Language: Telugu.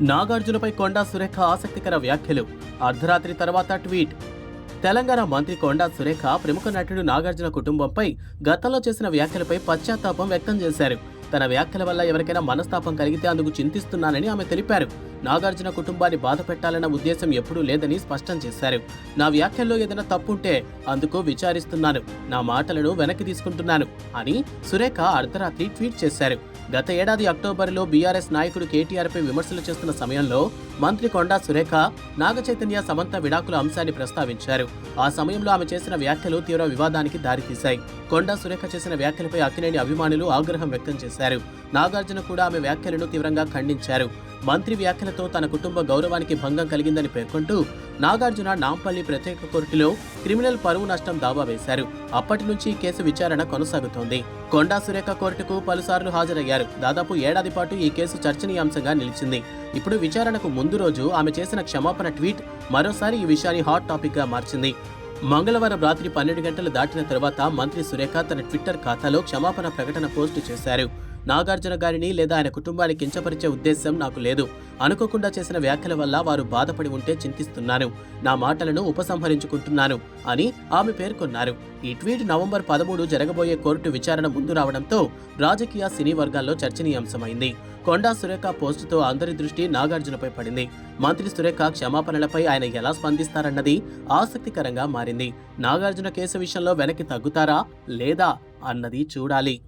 నాగార్జునపై కొండా సురేఖ ఆసక్తికర వ్యాఖ్యలు. అర్ధరాత్రి తర్వాత ట్వీట్. తెలంగాణ మంత్రి కొండా సురేఖ ప్రముఖ నటుడు నాగార్జున కుటుంబంపై గతంలో చేసిన వ్యాఖ్యలపై పశ్చాత్తాపం వ్యక్తం చేశారు. తన వ్యాఖ్యల వల్ల ఎవరికైనా మనస్తాపం కలిగితే అందుకు చింతిస్తున్నానని ఆమె తెలిపారు. నాగార్జున కుటుంబాన్ని బాధ పెట్టాలన్న ఉద్దేశం ఎప్పుడూ లేదని స్పష్టం చేశారు. నా వ్యాఖ్యల్లో ఏదైనా తప్పుంటే అందుకు విచారిస్తున్నాను. నా మాటలను వెనక్కి తీసుకుంటున్నాను అని సురేఖ అర్ధరాత్రి ట్వీట్ చేశారు. గత ఏడాది అక్టోబర్లో బీఆర్ఎస్ నాయకుడు కేటీఆర్పై విమర్శలు చేస్తున్న సమయంలో మంత్రి కొండా సురేఖ నాగచైతన్య సమంత విడాకుల అంశాన్ని ప్రస్తావించారు. ఆ సమయంలో ఆమె చేసిన వ్యాఖ్యలు తీవ్ర వివాదానికి దారితీశాయి. కొండా సురేఖ చేసిన వ్యాఖ్యలపై అక్కినేని అభిమానులు ఆగ్రహం వ్యక్తం చేశారు. నాగార్జున కూడా ఆమె వ్యాఖ్యలను తీవ్రంగా ఖండించారు. మంత్రి వ్యాఖ్యలతో తన కుటుంబ గౌరవానికి భంగం కలిగిందని పేర్కొంటూ నాగార్జున నాంపల్లి ప్రత్యేక కోర్టులో క్రిమినల్ పరువు నష్టం దావా వేశారు. అప్పటి నుంచి ఈ కేసు విచారణ కొనసాగుతోంది. కొండా సురేఖ కోర్టుకు పలుసార్లు హాజరయ్యారు. దాదాపు ఏడాది పాటు ఈ కేసు చర్చనీయాంశంగా నిలిచింది. ఇప్పుడు విచారణకు ముందు రోజు ఆమె చేసిన క్షమాపణ ట్వీట్ మరోసారి ఈ విషయాన్ని హాట్ టాపిక్గా మార్చింది. మంగళవారం రాత్రి పన్నెండు గంటలు దాటిన తర్వాత మంత్రి సురేఖ తన ట్విట్టర్ ఖాతాలో క్షమాపణ ప్రకటన పోస్టు చేశారు. నాగార్జున గారిని లేదా ఆయన కుటుంబాన్ని కించపరిచే ఉద్దేశం నాకు లేదు. అనుకోకుండా చేసిన వ్యాఖ్యల వల్ల వారు బాధపడి ఉంటే చింతిస్తున్నాను. నా మాటలను ఉపసంహరించుకుంటున్నాను అని ఆమె పేర్కొన్నారు. ఈ ట్వీట్ నవంబర్ పదమూడు జరగబోయే కోర్టు విచారణ ముందు రావడంతో రాజకీయ సినీ వర్గాల్లో చర్చనీయాంశమైంది. కొండా సురేఖ పోస్టుతో అందరి దృష్టి నాగార్జునపై పడింది. మంత్రి సురేఖ క్షమాపణలపై ఆయన ఎలా స్పందిస్తారన్నది ఆసక్తికరంగా మారింది. నాగార్జున కేసు విషయంలో వెనక్కి తగ్గుతారా? లేదా? అన్నది చూడాలి.